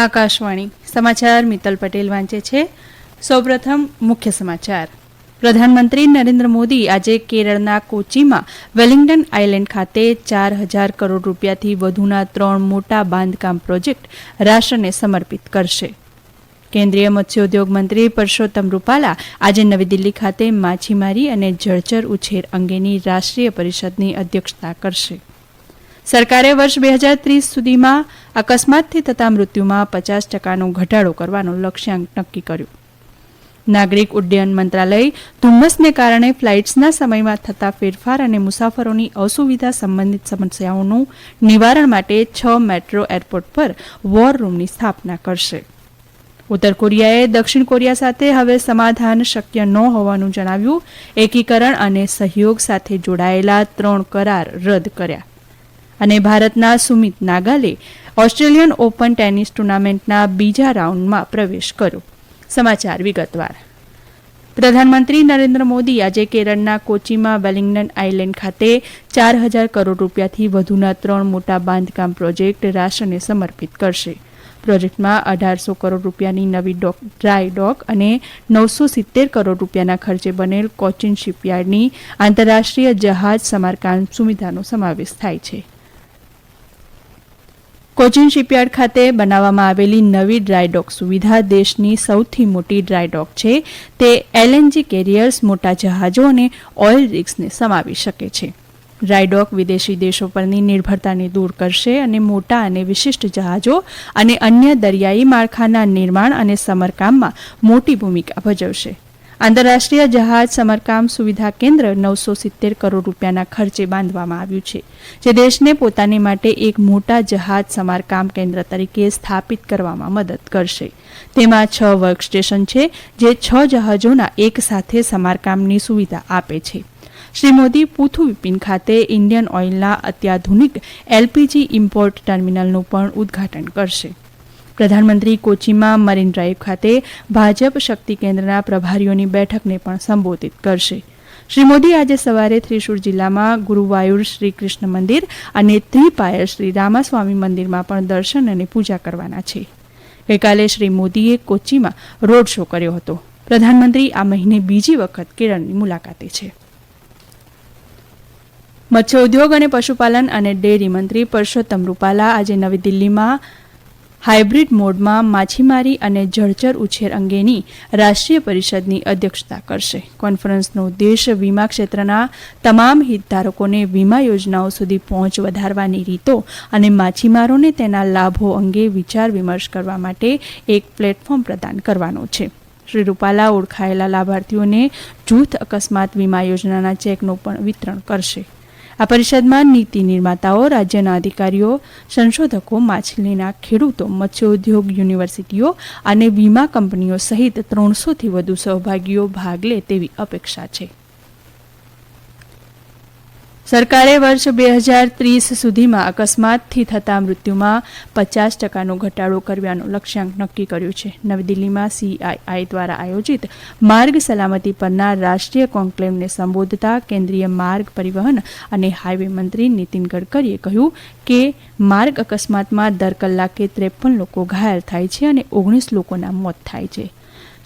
આકાશવાણી. સમાચાર મિત્તલ પટેલ વાંચે છે. સૌપ્રથમ મુખ્ય સમાચાર. પ્રધાનમંત્રી નરેન્દ્ર મોદી આજે કેરળના કોચીમાં વેલિંગ્ટન આઇલેન્ડ ખાતે ચાર હજાર કરોડ રૂપિયાથી વધુના ત્રણ મોટા બાંધકામ પ્રોજેક્ટ રાષ્ટ્રને સમર્પિત કરશે. કેન્દ્રીય મત્સ્યોદ્યોગ મંત્રી પરસોત્તમ રૂપાલા આજે નવી દિલ્હી ખાતે માછીમારી અને જળચર ઉછેર અંગેની રાષ્ટ્રીય પરિષદની અધ્યક્ષતા કરશે. સરકારે વર્ષ બે હજાર ત્રીસ સુધીમાં અકસ્માતથી થતા મૃત્યુમાં પચાસ ટકાનો ઘટાડો કરવાનો લક્ષ્યાંક નક્કી કર્યો. નાગરિક ઉડ્ડયન મંત્રાલય ધુમ્મસને કારણે ફ્લાઇટ્સના સમયમાં થતા ફેરફાર અને મુસાફરોની અસુવિધા સંબંધિત સમસ્યાઓનું નિવારણ માટે છ મેટ્રો એરપોર્ટ પર વોર રૂમની સ્થાપના કરશે. ઉત્તર કોરિયાએ દક્ષિણ કોરિયા સાથે હવે સમાધાન શક્ય ન હોવાનું જણાવ્યું. એકીકરણ અને સહયોગ સાથે જોડાયેલા ત્રણ કરાર રદ કર્યા. અને ભારતના Sumit Nagal Australian open tennis ટુર્નામેન્ટના બીજા રાઉન્ડમાં પ્રવેશ કર્યો. સમાચાર વિગતવાર. પ્રધાનમંત્રી નરેન્દ્ર મોદી આજે કેરળના કોચીમાં વેલિંગ્ટન આઇલેન્ડ ખાતે ચાર હજાર કરોડ રૂપિયાથી વધુના ત્રણ મોટા બાંધકામ પ્રોજેક્ટ રાષ્ટ્રને સમર્પિત કરશે. પ્રોજેક્ટમાં અઢારસો કરોડ રૂપિયાની નવી ડોક, ડ્રાય ડોક અને નવસો સિત્તેર કરોડ રૂપિયાના ખર્ચે બનેલ કોચિન શિપયાર્ડની આંતરરાષ્ટ્રીય જહાજ સમારકામ સુવિધાનો સમાવેશ થાય છે. કોચિન શિપયાર્ડ ખાતે બનાવવામાં આવેલી નવી ડ્રાયડોક સુવિધા દેશની સૌથી મોટી ડ્રાયડોક છે. તે એલએનજી કેરિયર્સ, મોટા જહાજો અને ઓઇલ રિગ્સને સમાવી શકે છે. ડ્રાયડોક વિદેશી દેશો પરની નિર્ભરતાને દૂર કરશે અને મોટા અને વિશિષ્ટ જહાજો અને અન્ય દરિયાઈ માળખાના નિર્માણ અને સમરકામમાં મોટી ભૂમિકા ભજવશે. આંતરરાષ્ટ્રીય જહાજ સમારકામ સુવિધા કેન્દ્ર નવસો સિત્તેર કરોડ રૂપિયાના ખર્ચે બાંધવામાં આવ્યું છે, જે દેશને પોતાને માટે એક મોટા જહાજ સમારકામ કેન્દ્ર તરીકે સ્થાપિત કરવામાં મદદ કરશે. તેમાં છ વર્ક સ્ટેશન છે, જે છ જહાજોના એક સાથે સમારકામની સુવિધા આપે છે. શ્રી મોદી પુથુ વિપિન ખાતે ઇન્ડિયન ઓઇલના અત્યાધુનિક એલપીજી ઇમ્પોર્ટ ટર્મિનલનું પણ ઉદ્ઘાટન કરશે. પ્રધાનમંત્રી કોચીમાં મરીન ડ્રાઈવ ખાતે ભાજપ શક્તિ કેન્દ્રના પ્રભારીઓની બેઠકને પણ સંબોધિત કરશે. શ્રી મોદી આજે સવારે ત્રિશુર જિલ્લામાં ગુરુવાયુર શ્રી કૃષ્ણ મંદિર અને ત્રિપાયર શ્રી રામાસ્વામી મંદિરમાં પણ દર્શન અને પૂજા કરવાના છે. ગઈકાલે શ્રી મોદીએ કોચીમાં રોડ શો કર્યો હતો. પ્રધાનમંત્રી આ મહિને બીજી વખત કેરળની મુલાકાતે છે. મત્સ્ય ઉદ્યોગ અને પશુપાલન અને ડેરી મંત્રી પરસોત્તમ રૂપાલા આજે નવી દિલ્હીમાં હાઇબ્રિડ મોડમાં માછીમારી અને જળચર ઉછેર અંગેની રાષ્ટ્રીય પરિષદની અધ્યક્ષતા કરશે. કોન્ફરન્સનો ઉદ્દેશ વીમા ક્ષેત્રના તમામ હિતધારકોને વીમા યોજનાઓ સુધી પહોંચ વધારવાની રીતો અને માછીમારોને તેના લાભો અંગે વિચાર વિમર્શ કરવા માટે એક પ્લેટફોર્મ પ્રદાન કરવાનો છે. શ્રી રૂપાલા ઓળખાયેલા લાભાર્થીઓને જૂથ અકસ્માત વીમા યોજનાના ચેકનું પણ વિતરણ કરશે. આ પરિષદમાં નીતિ નિર્માતાઓ, રાજ્યના અધિકારીઓ, સંશોધકો, માછલીના ખેડૂતો, મત્સ્યોદ્યોગ યુનિવર્સિટીઓ અને વીમા કંપનીઓ સહિત ત્રણસોથી વધુ સહભાગીઓ ભાગ લે તેવી અપેક્ષા છે. સરકારે વર્ષ બે હજાર ત્રીસ સુધીમાં અકસ્માતથી થતા મૃત્યુમાં પચાસ ટકાનો ઘટાડો કરવાનો લક્ષ્યાંક નક્કી કર્યું છે. નવી દિલ્હીમાં સીઆઈઆઈ દ્વારા આયોજિત માર્ગ સલામતી પરના રાષ્ટ્રીય કોન્ક્લેવને સંબોધતા કેન્દ્રીય માર્ગ પરિવહન અને હાઇવે મંત્રી નીતિન ગડકરીએ કહ્યું કે માર્ગ અકસ્માતમાં દર કલાકે ત્રેપન લોકો ઘાયલ થાય છે અને ઓગણીસ લોકોના મોત થાય છે.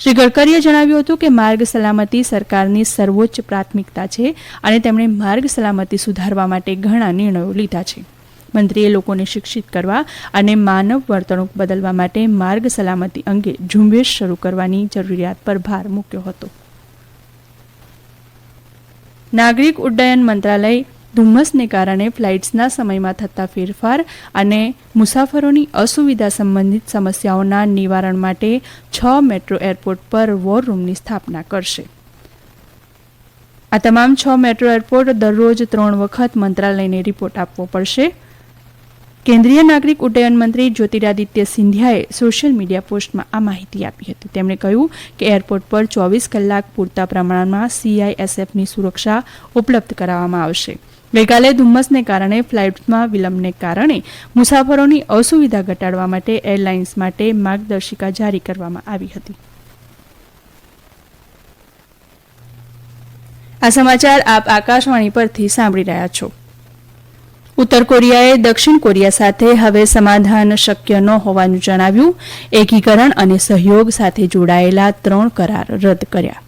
શ્રી ગડકરીએ જણાવ્યું હતું કે માર્ગ સલામતી સરકારની સર્વોચ્ચ પ્રાથમિકતા છે અને તેમણે માર્ગ સલામતી સુધારવા માટે ઘણા નિર્ણયો લીધા છે. મંત્રીએ લોકોને શિક્ષિત કરવા અને માનવ વર્તણૂક બદલવા માટે માર્ગ સલામતી અંગે ઝુંબેશ શરૂ કરવાની જરૂરિયાત પર ભાર મૂક્યો હતો. નાગરિક ઉડ્ડયન મંત્રાલય ધુમ્મસને કારણે ફ્લાઇટ્સના સમયમાં થતા ફેરફાર અને મુસાફરોની અસુવિધા સંબંધિત સમસ્યાઓના નિવારણ માટે છ મેટ્રો એરપોર્ટ પર વોર રૂમની સ્થાપના કરશે. આ તમામ છ મેટ્રો એરપોર્ટ દરરોજ ત્રણ વખત મંત્રાલયને રિપોર્ટ આપવો પડશે. કેન્દ્રીય નાગરિક ઉડ્ડયન મંત્રી જ્યોતિરાદિત્ય સિંધિયાએ સોશિયલ મીડિયા પોસ્ટમાં આ માહિતી આપી હતી. તેમણે કહ્યું કે એરપોર્ટ પર ચોવીસ કલાક પૂરતા પ્રમાણમાં સીઆઈએસએફની સુરક્ષા ઉપલબ્ધ કરાવવામાં આવશે. ગઈકાલે ધુમ્મસને કારણે ફ્લાઇટમાં વિલંબને કારણે મુસાફરોની અસુવિધા ઘટાડવા માટે એરલાઇન્સ માટે માર્ગદર્શિકા જારી કરવામાં આવી હતી. આ સમાચાર આપ આકાશવાણી પરથી સાંભળી રહ્યા છો. ઉત્તર કોરિયાએ દક્ષિણ કોરિયા સાથે હવે સમાધાન શક્ય ન હોવાનું જણાવ્યું. એકીકરણ અને સહયોગ સાથે જોડાયેલા ત્રણ કરાર રદ કર્યા.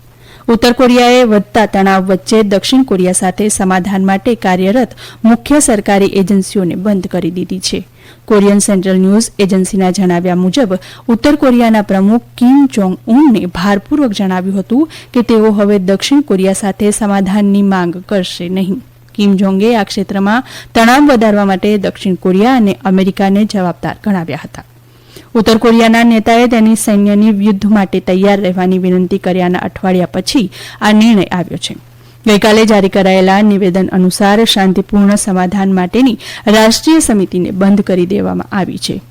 ઉત્તર કોરિયાએ વધતા તણાવ વચ્ચે દક્ષિણ કોરિયા સાથે સમાધાન માટે કાર્યરત મુખ્ય સરકારી એજન્સીઓને બંધ કરી દીધી છે. કોરિયન સેન્ટ્રલ ન્યૂઝ એજન્સીના જણાવ્યા મુજબ, ઉત્તર કોરિયાના પ્રમુખ કિમ જોંગ ઉનને ભારપૂર્વક જણાવ્યું હતું કે તેઓ હવે દક્ષિણ કોરિયા સાથે સમાધાનની માંગ કરશે નહીં. કિમ જોંગે આ ક્ષેત્રમાં તણાવ વધારવા માટે દક્ષિણ કોરિયા અને અમેરિકાને જવાબદાર ગણાવ્યા હતા. ઉત્તર કોરિયાના નેતાએ તેની સૈન્યની યુદ્ધ માટે તૈયાર રહેવાની વિનંતી કર્યાના અઠવાડિયા પછી આ નિર્ણય આવ્યો છે. ગઈકાલે જારી કરાયેલા નિવેદન અનુસાર શાંતિપૂર્ણ સમાધાન માટેની રાષ્ટ્રીય સમિતિને બંધ કરી દેવામાં આવી છે.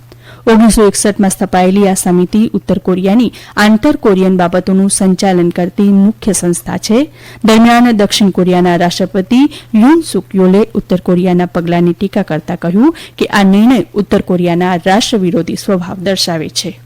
ઓગણીસો એકસઠમાં સ્થપાયેલી આ સમિતિ ઉત્તર કોરિયાની આંતર કોરિયન બાબતોનું સંચાલન કરતી મુખ્ય સંસ્થા છે. દરમિયાન દક્ષિણ કોરિયાના રાષ્ટ્રપતિ યુન સુક યોલે ઉત્તર કોરિયાના પગલાંની ટીકા કરતા કહ્યું કે આ નિર્ણય ઉત્તર કોરિયાના રાષ્ટ્ર વિરોધી સ્વભાવ દર્શાવે છે.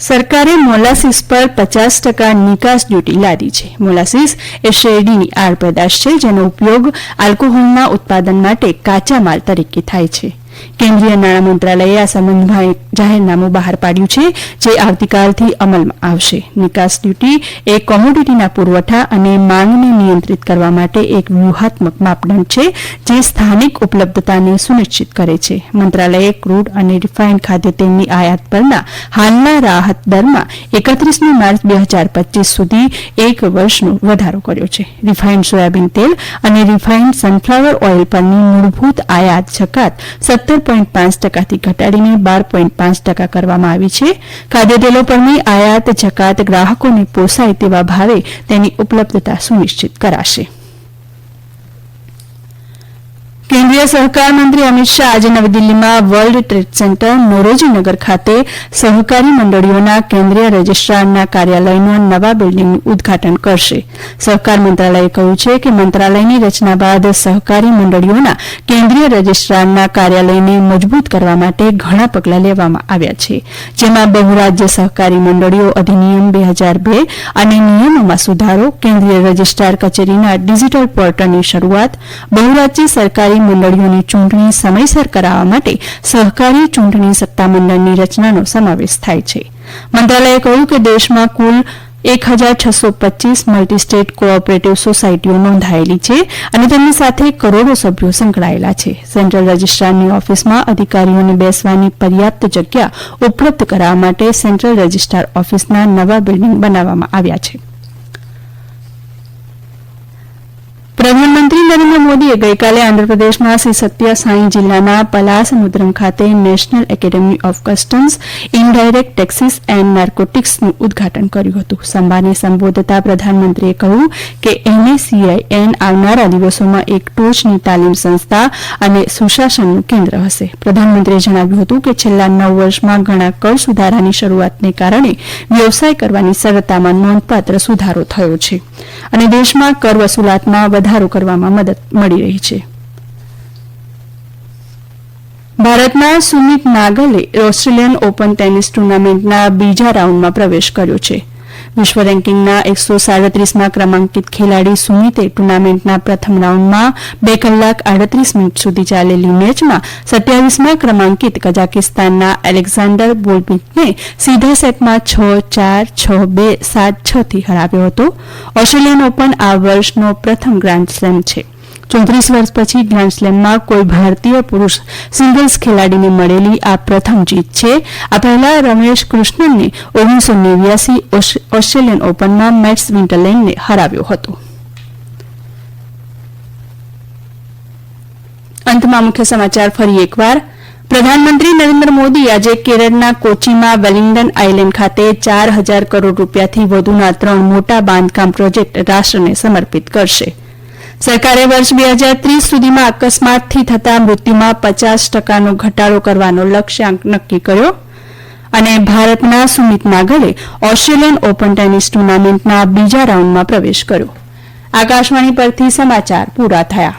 સરકારે મોલાસીસ પર પચાસ ટકા નિકાસ ડ્યુટી લાદી છે. મોલાસીસ એ શેરડીની આડ પેદાશ છે, જેનો ઉપયોગ આલ્કોહોલના ઉત્પાદન માટે કાચા માલ તરીકે થાય છે. કેન્દ્રીય નાણાં મંત્રાલયે આ સંબંધમાં એક જાહેરનામું બહાર પાડ્યું છે, જે આવતીકાલથી અમલમાં આવશે. નિકાસ ડ્યુટી એ કોમોડિટીના પુરવઠા અને માંગને નિયંત્રિત કરવા માટે એક વ્યૂહાત્મક માપદંડ છે, જે સ્થાનિક ઉપલબ્ધતાને સુનિશ્ચિત કરે છે. મંત્રાલયે ક્રૂડ અને રિફાઇન્ડ ખાદ્ય તેલની આયાત પરના હાલના રાહત દરમાં એકત્રીસમી માર્ચ બે હજાર પચીસ સુધી એક વર્ષનો વધારો કર્યો છે. રિફાઇન્ડ સોયાબીન તેલ અને રિફાઇન્ડ સનફ્લાવર ઓઇલ પરની મૂળભૂત આયાત જકાત સત્તર પોઈન્ટ પાંચ ટકાથી ઘટાડીને બાર પોઈન્ટ પાંચ ટકા કરવામાં આવી છે. ખાદ્યતેલો પરની આયાત, જકાત ગ્રાહકોને પોસાય તેવા ભાવે તેની ઉપલબ્ધતા સુનિશ્ચિત કરાશે. કેન્દ્રીય સહકાર મંત્રી અમિત શાહ આજે નવી દિલ્હીમાં વર્લ્ડ ટ્રેડ સેન્ટર મોરોજીનગર ખાતે સહકારી મંડળીઓના કેન્દ્રીય રજીસ્ટ્રારના કાર્યાલયનું નવા બિલ્ડીંગનું ઉદઘાટન કરશે. સહકાર મંત્રાલયે કહ્યું છે કે મંત્રાલયની રચના બાદ સહકારી મંડળીઓના કેન્દ્રીય રજીસ્ટ્રારના કાર્યાલયને મજબૂત કરવા માટે ઘણા પગલાં લેવામાં આવ્યા છે. જેમાં બહુરાજ્ય સહકારી મંડળીઓ અધિનિયમ બે હજાર બે અને નિયમોમાં સુધારો, કેન્દ્રીય રજીસ્ટ્રાર કચેરીના ડિજીટલ પોર્ટલની શરૂઆત, બહુરાજ્ય સરકારી મંડળીઓની ચૂંટણી સમયસર કરાવવા માટે સહકારી ચૂંટણી સત્તામંડળની રચનાનો સમાવેશ થાય છે. મંત્રાલયે કહ્યું કે દેશમાં કુલ એક હજાર છસો પચીસ મલ્ટી સ્ટેટ કોઓપરેટિવ સોસાયટીઓ નોંધાયેલી છે અને તેમની સાથે કરોડો સભ્યો સંકળાયેલા છે. સેન્ટ્રલ રજિસ્ટ્રારની ઓફિસમાં અધિકારીઓને બેસવાની પર્યાપ્ત જગ્યા ઉપલબ્ધ કરાવવા માટે સેન્ટ્રલ રજિસ્ટ્રાર ઓફિસના નવા બિલ્ડિંગ બનાવવામાં આવ્યા છે. પ્રધાનમંત્રી નરેન્દ્ર મોદીએ ગઈકાલે આંધ્રપ્રદેશના શ્રી સત્ય સાંઈ જિલ્લાના પલાસમુદ્રમ ખાતે national academy of customs, indirect taxes and નાર્કોટિક્સનું ઉદઘાટન કર્યું હતું. સંભાને સંબોધતા પ્રધાનમંત્રીએ કહ્યું કે એનએસીઆઈએન આવનારા દિવસોમાં એક ટોચની તાલીમ સંસ્થા અને સુશાસનનું કેન્દ્ર હશે. પ્રધાનમંત્રીએ જણાવ્યું હતું કે છેલ્લા નવ વર્ષમાં ઘણા કર સુધારાની શરૂઆતને કારણે વ્યવસાય કરવાની સરળતામાં નોંધપાત્ર સુધારો થયો છે. અને દેશમાં કર વસૂલાતમાં વધારો કરવામાં મદદ મળી રહી છે. ભારતના Sumit Nagal Australian open tennis ટુર્નામેન્ટના બીજા રાઉન્ડમાં પ્રવેશ કર્યો છે. વિશ્વ રેન્કિંગના એકસો સાડત્રીસમાં ક્રમાંકિત ખેલાડી સુમિતે ટુર્નામેન્ટના પ્રથમ રાઉન્ડમાં બે કલાક આડત્રીસ મિનિટ સુધી ચાલેલી મેચમાં સત્યાવીસમાં ક્રમાંકિત કઝાકિસ્તાનના એલેક્ઝાન્ડર બોલ્બિકને સીધા સેટમાં છ, ચાર, છ, બે, સાત છથી હરાવ્યો હતો. ઓસ્ટ્રેલિયન ઓપન આ વર્ષનો પ્રથમ ગ્રાન્ડ સ્લેમ છે. ચોત્રીસ વર્ષ પછી ગ્રાન્ડસ્લેમમાં કોઈ ભારતીય પુરૂષ સિંગલ્સ ખેલાડીને મળેલી આ પ્રથમ જીત છે. આ પહેલા રમેશ કૃષ્ણનને ઓગણીસો નેવ્યાસી ઓસ્ટ્રેલિયન ઓપનમાં મેટ્સ વિન્ટરલેન્ડને હરાવ્યો હતો. અંતમાં મુખ્ય સમાચાર ફરી એકવાર. પ્રધાનમંત્રી નરેન્દ્ર મોદી આજે કેરળના કોચીમાં વેલિંગડન આઇલેન્ડ ખાતે ચાર હજાર કરોડ રૂપિયાથી વધુના ત્રણ મોટા બાંધકામ પ્રોજેક્ટ રાષ્ટ્રને સમર્પિત કરશે. સરકારે વર્ષ બે હજાર ત્રીસ સુધીમાં અકસ્માતથી થતા મૃત્યુમાં પચાસ ટકાનો ઘટાડો કરવાનો લક્ષ્યાંક નક્કી કર્યો અને ભારતના Sumit Nagal Australian open tennis ટુર્નામેન્ટના બીજા રાઉન્ડમાં પ્રવેશ કર્યો. આકાશવાણી પરથી સમાચાર પૂરા થયા.